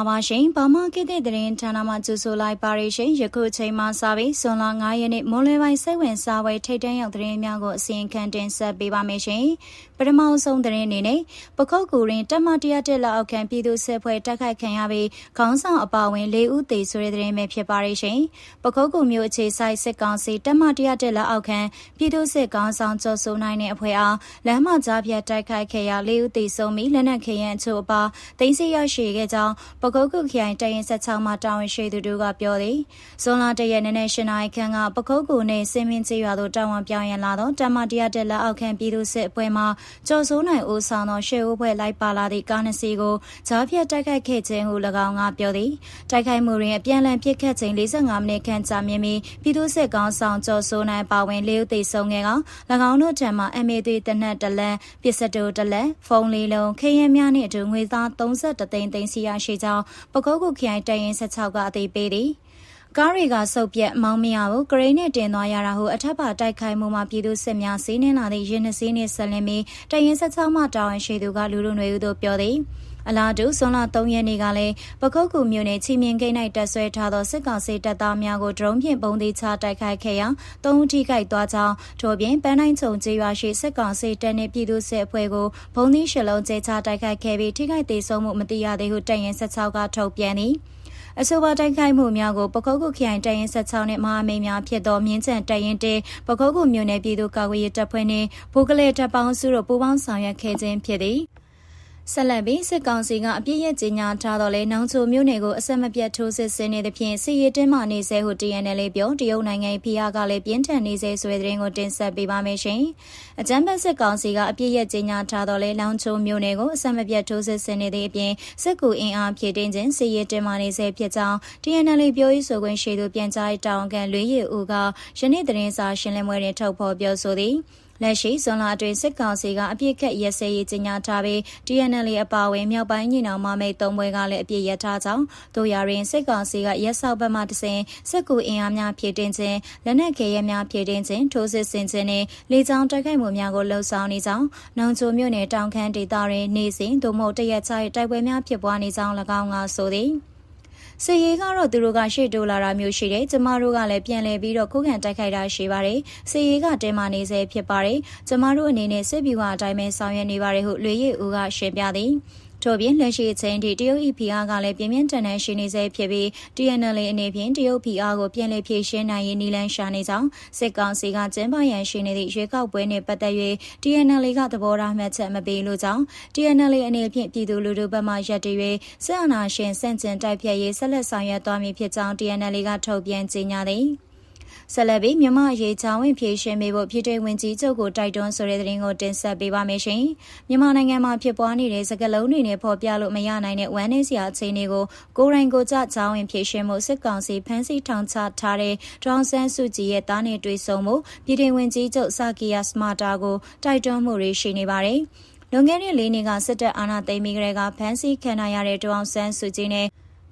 ္ဂလာပါရှင်။ဘာမကိတဲ့သတင်းဌာနမှကြိုဆိုလိုက်ပါရရှင်။ယခုချိန်မှစပြီးဇွန်လ9ရက်နေ့မိုးလေပိုင်းစိတ်ဝင်စားပွဲထိတ်တန့်ရောက်သတင်းများကိုအစီရင်ခံတင်ဆက်ပေးပါမယ်ရှင်။ပထမဆုံးသတင်းအနေနဲ့ပခုတ်ကူရင်တက်မတရားတက်လောက်ခံပြည်သူစစ်ဖွဲ့တိုက်ခိုက်ခံရပြီးခေါင်းဆောင်အပါဝင်၄ဦးသေဆိုတဲ့သတင်းပဲဖြစ်ပါရရှင်။ပခုတ်ကူမျိုးအခြေဆိုင်စစ်ကောင်စီတက်မတရားတက်လောက်ခံပြည်သူစစ်ခေါင်းဆောင်ကျော်စိုးနိုင်တဲ့အဖွဲ့အားလမ်းမကြားဖြတ်တိုက်ခိုက်ခဲ့ရ၄ဦးသေဆုံးပြီးလက်နက်ခဲယမ်းအချို့အပါတင်းစီရရှိခဲ့ကြောင်းပကုတ်ကုခရိုင်တရင်ဆက်ချောင်းမှာတာဝန်ရှိသူတို့ကပြောသည်ဇွန်လတရက်နေ့နဲ့ရှင်နိုင်ခန်းကပကုတ်ကူနဲ့စင်မင်းကျေးရွာသို့တာဝန်ပြောင်းရန်လာသောတမတရားတက်လက်အောက်ခံပြည်သူစစ်အဖွဲ့မှကျော်စိုးနိုင်ဦးဆောင်သောရှေ့ဦးဖွဲ့လိုက်ပါလာသည့်ကားနှစ်စီးကိုဂျားပြတ်တိုက်ခိုက်ခဲ့ခြင်းဟု၎င်းကပြောသည်တိုက်ခိုက်မှုတွင်အပြန်အလှန်ပစ်ခတ်ခြင်း45မိနစ်ခန့်ကြာမြင့်ပြီးပြည်သူစစ်ကောင်ဆောင်ကျော်စိုးနိုင်ပါဝင်လေးဦးသေဆုံးခဲ့က၎င်းတို့ထံမှ MA3 တနက်တလန်ပစ္စတိုတလက်ဖုန်းလေးလုံးခရင်များနှင့်အတူငွေသား30သိန်းသိန်းစီရရှိကြောင်းပကုတ်ကုခရိုင်တရင်16ကအသေးပေးသည်ကားတွေကစုပ်ပြက်မောင်းမရဘူးဂရိန်းနဲ့တင်သွားရတာဟုအထက်ပါတိုက်ခိုက်မှုမှာပြည်သူစစ်များစီးနှင်းလာသည့်ရင်းနှစီးနှင့်ဆက်လင်းပြီးတရင်ဆက်ချောင်းမှတာဝန်ရှိသူကလူလူနွေဦးတို့ပြောသည် အလားတူဇွန်လ3ရက်နေ့ကလည်းပခုတ်ကူမြို့နယ်ချီမြင်ကိန်း၌တက်ဆွဲထားသောစစ်ကောင်စီတပ်သားများကိုဒရုန်းဖြင့်ပုံသေးချတိုက်ခိုက်ခဲ့ရာသုံးဦးထိခိုက်သွားကြောင်းထို့ပြင်ပန်းတိုင်းချုံကျေးရွာရှိစစ်ကောင်စီတပ်နှင့်ပြည်သူ့စစ်အဖွဲ့ကိုဘုံသီးရှလုံးကျဲချတိုက်ခိုက်ခဲ့ပြီးထိခိုက်ဒေဆုံးမှုမသိရသေးဟုတပ်ရင်16ကထုတ်ပြန်သည်အဆိုပါတိုက်ခိုက်မှုများကိုပခုတ်ကုခရိုင်တရင်16နဲ့မဟာမိတ်များဖြစ်သောမြင်းချံတရင်တဲပခုတ်ကုမြို့နယ်ပြည်သူ့ကာကွယ်ရေးတပ်ဖွဲ့နှင့်ဘိုးကလေးတပ်ပေါင်းစုတို့ပူးပေါင်းဆောင်ရွက်ခဲ့ခြင်းဖြစ်သည် ဆက်လက်ပြီးစစ်ကောင်စီကအပြစ်ရဲ့ကြီးညာထားတော့လဲနောင်ချိုမြို့နယ်ကိုအဆက်မပြတ်ထိုးစစ်ဆင်နေတဲ့ဖြင့်စီရီတင်းမှနေဆဲဟု TNL ပြောတရုတ်နိုင်ငံဖီယာကလည်းပြင်းထန်နေဆဲဆိုတဲ့သတင်းကိုတင်ဆက်ပေးပါမယ်ရှင်။အကြမ်းဖက်စစ်ကောင်စီကအပြစ်ရဲ့ကြီးညာထားတော့လဲနောင်ချိုမြို့နယ်ကိုအဆက်မပြတ်ထိုးစစ်ဆင်နေတဲ့အပြင်စစ်ကူအင်အားဖြည့်တင်းခြင်းစီရီတင်းမှနေဆဲဖြစ်ကြောင်း TNL ပြောရေးဆိုခွင့်ရှိသူပြန်ကြားတောင်ကန်လွေးရည်ဦးကယနေ့သတင်းစာရှင်းလင်းပွဲတွင်ထုတ်ဖော်ပြောဆိုသည်။ လက်ရှိဇွန်လအတွင်းစစ်ကောင်စီကအပြစ်ခတ်ရက်စဲရေးကြီးညာထားပြီး TNL အပါအဝင်မြောက်ပိုင်းညီနောင်မမိတ်သုံးဘွဲကလည်းအပြစ်ရထားကြောင်းတို့ရရင်စစ်ကောင်စီကရက်ဆောက်ဘက်မှတစဉ်စစ်ကူအင်အားများဖြည့်တင်းခြင်းလက်နက်ခဲယမ်းများဖြည့်တင်းခြင်းထိုးစစ်ဆင်ခြင်းနဲ့လေကြောင်းတိုက်ခိုက်မှုများကိုလှုံ့ဆော်နေကြောင်းနောင်ချိုမြို့နယ်တောင်ခမ်းဒေသတွင်နေစဉ်သို့မဟုတ်တရက်ချရဲ့တိုက်ပွဲများဖြစ်ပွားနေကြောင်း၎င်းကဆိုသည် စီရေးကတော့သူတို့ကရှေ့တိုးလာတာမျိုးရှိတယ်ကျမတို့ကလည်းပြန်လဲပြီးတော့ခုခံတိုက်ခိုက်တာရှိပါတယ်စီရေးကတင်းမာနေစေဖြစ်ပါတယ်ကျမတို့အနေနဲ့စစ်ဗျူဟာအတိုင်းပဲဆောင်ရွက်နေပါတယ်ဟုလွေရည်ဦးကရှင်းပြသည် ထို့ပြင်လက်ရှိအချိန်ထိတရုတ် EPR ကလည်းပြင်းပြင်းထန်ထန်ရှိနေစေဖြစ်ပြီး TNL အနေဖြင့်တရုတ် PR ကိုပြန်လည်ဖြည့်ရှင်းနိုင်ရေးနည်းလမ်းရှာနေကြောင်းစစ်ကောင်စီကကျင်းပရန်ရှိနေသည့်ရွေးကောက်ပွဲနှင့်ပတ်သက်၍ TNL ကသဘောထားမှတ်ချက်မပေးလိုကြောင်း TNL အနေဖြင့်ပြည်သူလူထုဘက်မှရပ်တည်၍စစ်အာဏာရှင်စန့်ကျင်တိုက်ဖျက်ရေးဆက်လက်ဆောင်ရွက်သွားမည်ဖြစ်ကြောင်း TNL ကထုတ်ပြန်ကြေညာသည် ဆက်လက်ပြီးမြမအရေးချောင်းဝင်ဖြည့်ရှင်းပေးဖို့ပြည်ထောင်ဝင်ကြီးချုပ်ကိုတိုက်တွန်းဆိုတဲ့သတင်းကိုတင်ဆက်ပေးပါမယ်ရှင်။မြန်မာနိုင်ငံမှာဖြစ်ပွားနေတဲ့စကလုံးတွေနဲ့ဖော်ပြလို့မရနိုင်တဲ့ဝမ်းနည်းစရာအခြေအနေကိုကိုရိုင်းကိုကြချောင်းဝင်ဖြည့်ရှင်းမှုစစ်ကောင်စီဖမ်းဆီးထောင်ချထားတဲ့ဒေါန်ဆန်းစုကြည်ရဲ့တားနဲ့တွေ့ဆုံမှုပြည်ထောင်ဝင်ကြီးချုပ်စာကီယာစမာတာကိုတိုက်တွန်းမှုတွေရှိနေပါတယ်။လွန်ခဲ့တဲ့၄နှစ်ကစစ်တပ်အာဏာသိမ်းပြီးကတည်းကဖမ်းဆီးခံရတဲ့ဒေါန်ဆန်းစုကြည်နဲ့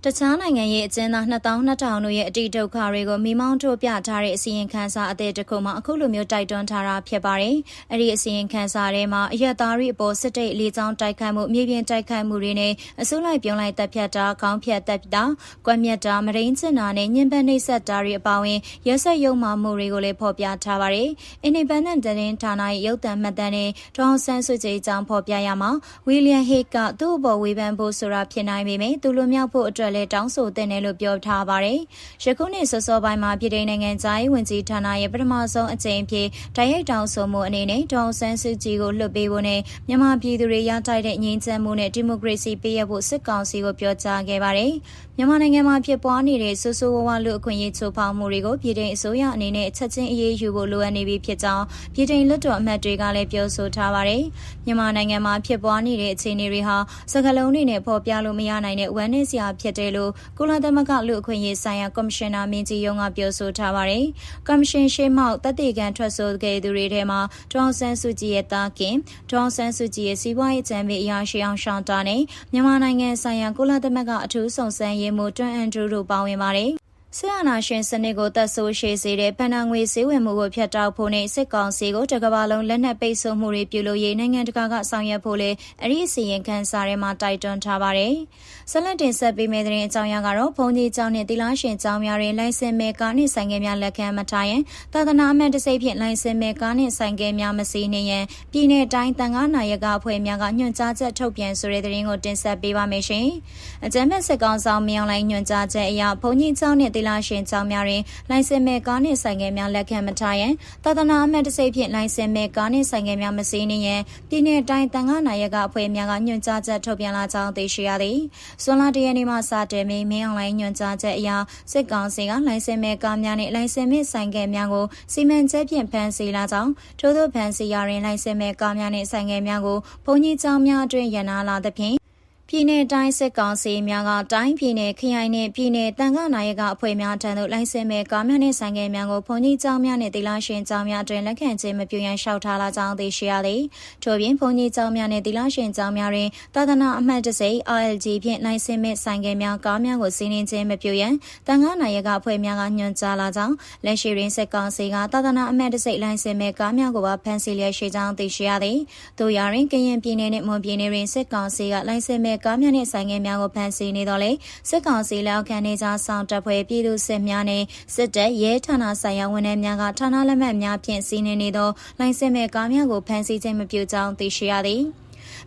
တခြားနိုင်ငံရဲ့အကျဉ်းသား2200တို့ရဲ့အတိဒုက္ခတွေကိုမိမောင်းထုတ်ပြထားတဲ့အစီရင်ခံစာအသစ်တစ်ခုမှအခုလိုမျိုးတိုက်တွန်းထားတာဖြစ်ပါတယ်။အဲ့ဒီအစီရင်ခံစာထဲမှာအရက်သားတွေအပေါ်စစ်တိတ်လေးချောင်းတိုက်ခိုက်မှုမြေပြင်တိုက်ခိုက်မှုတွေနဲ့အစိုးလိုက်ပြုံးလိုက်တပ်ဖြတ်တာခေါင်းဖြတ်တပ်တာကွက်မြတ်တာမရင်းချင်တာနဲ့ညှဉ်းပန်းနှိပ်စက်တာတွေအပါအဝင်ရက်ဆက်ရုံမှမှုတွေကိုလည်းဖော်ပြထားပါတယ်။ Independent သတင်းဌာနရဲ့ရုပ်သံမှတ်တမ်းနဲ့ဒေါန်ဆန်းစုကြည်အကြောင်းဖော်ပြရမှာဝီလီယံဟေ့ကသူ့အပေါ်ဝေဖန်ဖို့ဆိုတာဖြစ်နိုင်ပေမဲ့သူလိုမြောက်ဖို့အတွက်အတွက်လည်းတောင်းဆိုတဲ့နယ်လို့ပြောထားပါတယ်။ယခုနှစ်စောစောပိုင်းမှာပြည်ထောင်နိုင်ငံသားရေးဝန်ကြီးဌာနရဲ့ပထမဆုံးအကြိမ်ဖြစ်တိုက်ရိုက်တောင်းဆိုမှုအနေနဲ့ဒေါန်ဆန်းစုကြည်ကိုလွှတ်ပေးဖို့နဲ့မြန်မာပြည်သူတွေရတိုက်တဲ့ငြိမ်းချမ်းမှုနဲ့ဒီမိုကရေစီပေးရဖို့စစ်ကောင်စီကိုပြောကြားခဲ့ပါတယ်။မြန်မာနိုင်ငံမှာဖြစ်ပွားနေတဲ့ဆိုးဆိုးဝါးဝါလူအခွင့်အရေးချိုးဖောက်မှုတွေကိုပြည်ထောင်အစိုးရအနေနဲ့ချက်ချင်းအရေးယူဖို့လိုအပ်နေပြီဖြစ်ကြောင်းပြည်ထောင်လွတ်တော်အမတ်တွေကလည်းပြောဆိုထားပါတယ်။မြန်မာနိုင်ငံမှာဖြစ်ပွားနေတဲ့အခြေအနေတွေဟာစကလုံးတွေနဲ့ပေါ်ပြလို့မရနိုင်တဲ့ဝမ်းနည်းစရာဖြစ်တယ်လို့ကုလသမဂ္ဂလူအခွင့်အရေးဆိုင်ရာကော်မရှင်နာမင်းကြီးရုံးကပြောဆိုထားပါတယ်။ကော်မရှင်ရှေ့မှောက်တပ်တေကန်ထွက်ဆိုခဲ့သူတွေထဲမှာဒေါန်ဆန်းစုကြည်ရဲ့တာခင်ဒေါန်ဆန်းစုကြည်ရဲ့စီးပွားရေးအကြံပေးအရာရှိအောင်ရှောင်းတာနဲ့မြန်မာနိုင်ငံဆိုင်ရာကုလသမဂ္ဂအထူးဆောင်ဆန်းရေးမှူးတွန်အန်ဒရူတို့ပါဝင်ပါတယ် ဆရာနာရှင်စနစ်ကိုတက်ဆိုးရှိစေတဲ့ဗန်နာငွေစည်းဝင်မှုကိုဖျက်တောက်ဖို့နဲ့စစ်ကောင်စီကိုတကဘာလုံးလက်နက်ပိတ်ဆို့မှုတွေပြုလုပ်ရေးနိုင်ငံတကာကဆောင်ရွက်ဖို့လေအဲ့ဒီအစီရင်ခံစာထဲမှာတိုက်တွန်းထားပါတယ်။ဆက်လက်တင်ဆက်ပေးမယ့်တဲ့အကြောင်းအရာကတော့ဘုံကြီးကျောင်းနဲ့တိလားရှင်ကျောင်းများတွင်လိုင်စင်မဲ့ကားနှင့်ဆိုင်ကယ်များလက်ခံမထားရင်သာသနာအမှန်တစိမ့်ဖြင့်လိုင်စင်မဲ့ကားနှင့်ဆိုင်ကယ်များမစီးနှင်ရန်ပြည်내တိုင်းတန်ကားနာယကအဖွဲ့များကညွှန်ကြားချက်ထုတ်ပြန်ဆိုတဲ့သတင်းကိုတင်ဆက်ပေးပါမယ်ရှင်။အကြမ်းဖက်စစ်ကောင်ဆောင်မြောင်လိုင်းညွှန်ကြားချက်အရဘုံကြီးကျောင်းနဲ့တိလားရှင်ကျောင်းများတွင်လိုင်စင်မဲ့ကားနှင့်ဆိုင်ကယ်များလက်ခံမထားရန်သာသနာအမှတ်တစိမ့်ဖြင့်လိုင်စင်မဲ့ကားနှင့်ဆိုင်ကယ်များမစီးနှင်ရန်ပြည်내တိုင်းတန်ခါနာယကအဖွဲ့များကညွှန်ကြားချက်ထုတ်ပြန်လာကြောင်းသိရှိရသည်။ဇွန်လ၁ရက်နေ့မှစတင်ပြီးမင်းအွန်လိုင်းညွှန်ကြားချက်အရစစ်ကောင်စီကလိုင်စင်မဲ့ကားများနှင့်လိုင်စင်မဲ့ဆိုင်ကယ်များကိုစီမံချက်ဖြင့်ဖမ်းဆီးလာကြောင်းထို့သောဖမ်းဆီးရာတွင်လိုင်စင်မဲ့ကားများနှင့်ဆိုင်ကယ်များကိုဘုံကြီးကျောင်းများအတွင်းရန်နာလာသဖြင့် ပြည်내တိုင်းစစ်ကောင်စီများကတိုင်းပြည်내ခရိုင်နဲ့ပြည်내တန်ခါနာယကအဖွဲ့များထံသို့လိုင်စင်မဲ့ကားများနဲ့ဆိုင်ကယ်များကိုဘုံကြီးကျောင်းများနဲ့တိလာရှင်ကျောင်းများတွင်လက်ခံခြင်းမပြုရန်လျှောက်ထားလာကြောင်းသိရှိရသည်။ထို့ပြင်ဘုံကြီးကျောင်းများနဲ့တိလာရှင်ကျောင်းများတွင်သာသနာအမှတ်တစိ RLG ဖြင့်လိုင်စင်မဲ့ဆိုင်ကယ်များကားများကိုစီးနင်းခြင်းမပြုရန်တန်ခါနာယကအဖွဲ့များကညွှန်ကြားလာကြောင်းလက်ရှိတွင်စစ်ကောင်စီကသာသနာအမှတ်တစိလိုင်စင်မဲ့ကားများကိုပါဖမ်းဆီးလျက်ရှိကြောင်းသိရှိရသည်။တို့ရာတွင်ကရင်ပြည်နယ်နှင့်မွန်ပြည်နယ်တွင်စစ်ကောင်စီကလိုင်စင်မဲ့ ကားများနဲ့ဆိုင်ကယ်များကိုဖမ်းဆီးနေတော့လေစစ်ကောင်စီလက်အောက်ခံနေကြဆောင်တပ်ဖွဲ့ပြည်သူစစ်များနဲ့စစ်တပ်ရဲဌာနဆိုင်ရာဝန်ထမ်းများကဌာနလက်မှတ်များဖြင့်စီးနင်းနေသောလိုင်စင်မဲ့ကားများကိုဖမ်းဆီးခြင်းမပြုကြောင်းသိရှိရသည်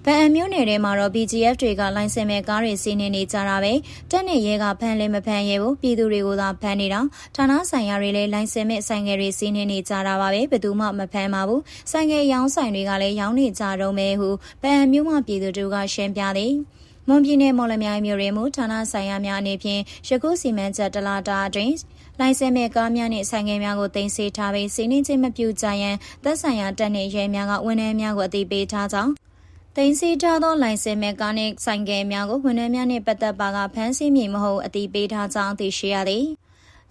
ဗန်အမျိုးနယ်ထဲမှာတော့ BGF တွေကလိုင်စင်မဲ့ကားတွေစီးနေနေကြတာပဲတက်နေရဲကဖမ်းလဲမဖမ်းရဲဘူးပြည်သူတွေကိုသာဖမ်းနေတာဌာနဆိုင်ရာတွေလည်းလိုင်စင်မဲ့ဆိုင်ငယ်တွေစီးနေနေကြတာပါပဲဘယ်သူမှမဖမ်းပါဘူးဆိုင်ငယ်ရောင်းဆိုင်တွေကလည်းရောင်းနေကြတော့မဲဟုဗန်အမျိုးမှပြည်သူတို့ကရှင်းပြသည်မွန်ပြည်နယ်မော်လမြိုင်မြို့ရဲမှုဌာနဆိုင်ရာများအနေဖြင့်ရကုစီမံချက်တလာတာအတွင်းလိုင်စင်မဲ့ကားများနှင့်ဆိုင်ငယ်များကိုတင်စေထားပြီးစီးနှင်းချင်းမပြုကြရန်သက်ဆိုင်ရာတပ်နှင့်ရဲများကဝန်ထမ်းများကိုအသိပေးထားကြောင်း တင်စီထားသောလိုင်စင်မဲ့ကားနှင့်ဆိုင်ကယ်များကိုဝန်ထမ်းများနှင့်ပတ်သက်ပါကဖမ်းဆီးမည်မဟုတ်အသိပေးထားကြောင်းသိရှိရသည်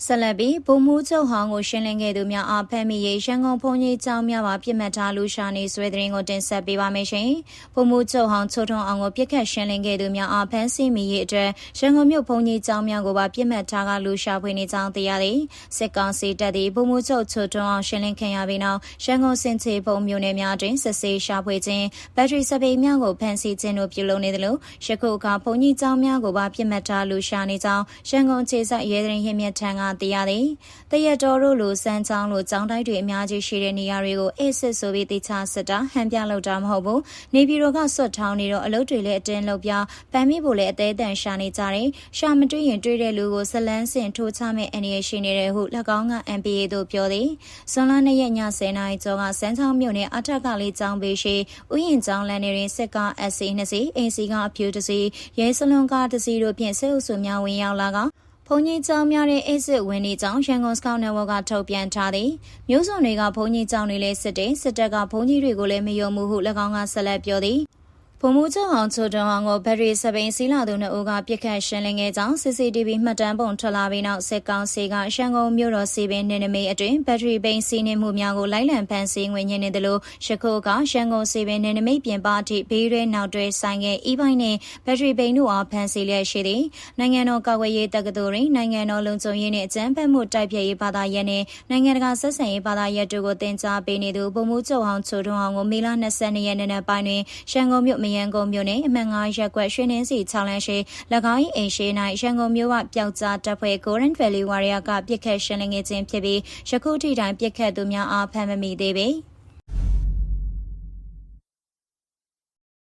ဆက်လက်ပြီးဗိုလ်မှူးချုပ်ဟောင်းကိုရှင်းလင်းခဲ့သူများအားဖမ်းမိရေးရန်ကုန်ဘုံကြီးကျောင်းများမှာပြစ်မှတ်ထားလူရှာနေဆွဲတဲ့ရင်ကိုတင်ဆက်ပေးပါမယ်ရှင်။ဗိုလ်မှူးချုပ်ဟောင်းချိုထွန်းအောင်ကိုပြစ်ခတ်ရှင်းလင်းခဲ့သူများအားဖမ်းဆီးမိရေးအတွက်ရန်ကုန်မြို့ဘုံကြီးကျောင်းများကိုပါပြစ်မှတ်ထားကလူရှာဖွေနေကြောင်းသိရသည်။စစ်ကောင်စီတပ်သည်ဗိုလ်မှူးချုပ်ချိုထွန်းအောင်ရှင်းလင်းခံရပြီးနောက်ရန်ကုန်စင်ချေဘုံမြို့နယ်များတွင်စစ်ဆေးရှာဖွေခြင်းဘက်ထရီစပိန်များကိုဖမ်းဆီးခြင်းတို့ပြုလုပ်နေတယ်လို့ရခုအခါဘုံကြီးကျောင်းများကိုပါပြစ်မှတ်ထားလူရှာနေကြောင်းရန်ကုန်ခြေဆက်ရဲတဲ့ရင်မြတ်ထံကသိရသည်။တရက်တော်တို့လိုစမ်းချောင်းလိုကျောင်းတိုက်တွေအများကြီးရှိတဲ့နေရာတွေကိုအေးစစ်ဆိုပြီးတိချစစ်တာဟန်ပြလောက်တာမဟုတ်ဘူးနေပြည်တော်ကဆွတ်ထောင်းနေတော့အလုပ်တွေလည်းအတင်းလုပ်ပြပန်းမိဖို့လည်းအသေးတန်ရှာနေကြတယ်ရှာမတွေ့ရင်တွေ့တဲ့လူကိုဇလန်းစင်ထိုးချမဲ့အနေရရှိနေတယ်ဟု၎င်းက MPA တို့ပြောသည်ဇွန်လ2ရက်ည10:00နာရီကျော်ကစမ်းချောင်းမြို့နယ်အထက်ကလေးကျောင်းပေးရှိဥယျာဉ်ကျောင်းလမ်းနေတွင်စစ်ကား SC 2 စီအင်စီကအဖြူတစ်စီရဲစလွန်ကားတစ်စီတို့ဖြင့်စစ်အုပ်စုများဝင်ရောက်လာက ဘုံကြီးကျောင်းများတဲ့အိစစ်ဝင်နေကြောင်းရန်ကုန်စကောက်နယ်ဝကထုတ်ပြန်ထားသည်မျိုးစုံတွေကဘုံကြီးကျောင်းတွေလည်းစစ်တယ်စစ်တပ်ကဘုံကြီးတွေကိုလည်းမယုံမှုဟု၎င်းကဆက်လက်ပြောသည် ဗိုလ်မှူးချုပ်အောင်ချိုတွန်းအောင်ကိုဘက်ထရီစပိန်စီလာသူနှစ်ဦးကပြစ်ခတ်ရှင်းလင်းခဲ့ကြောင်း CCTV မှတ်တမ်းပုံထွက်လာပြီးနောက်စစ်ကောင်စီကရှန်ကုန်မြို့တော်စီပင်နေနမိတ်အတွင်ဘက်ထရီပိန်စီးနှင်းမှုများကိုလိုက်လံဖန်ဆီးငွေညင်းနေတယ်လို့ရှခုကရှန်ကုန်စီပင်နေနမိတ်ပြင်ပအထိဘေးရဲနောက်တွဲဆိုင်ခဲ့အီးပိုင်းနဲ့ဘက်ထရီပိန်တို့အားဖန်ဆီးလျက်ရှိသည်နိုင်ငံတော်ကာကွယ်ရေးတက္ကသိုလ်တွင်နိုင်ငံတော်လုံခြုံရေးနှင့်အကြမ်းဖက်မှုတိုက်ဖျက်ရေးဘာသာရပ်နှင့်နိုင်ငံတကာဆက်ဆံရေးဘာသာရပ်တို့ကိုတင် जा ပေးနေသူဗိုလ်မှူးချုပ်အောင်ချိုတွန်းအောင်ကိုမေလ22ရက်နေ့ပိုင်းတွင်ရှန်ကုန်မြို့မယန်းကုန်းမြို့နယ်အမှန်9ရက်ကွက်ရွှေနှင်းစီချောင်းလန်းရှိ၎င်း၏အိမ်ရှိ၌ရန်ကုန်မြို့ကပျောက်ကြားတပ်ဖွဲ့ Golden Valley Warrior ကပြစ်ခတ်ရှင်းလင်းခြင်းဖြစ်ပြီးယခုထိတိုင်ပြစ်ခတ်သူများအားဖမ်းမမိသေးပေ။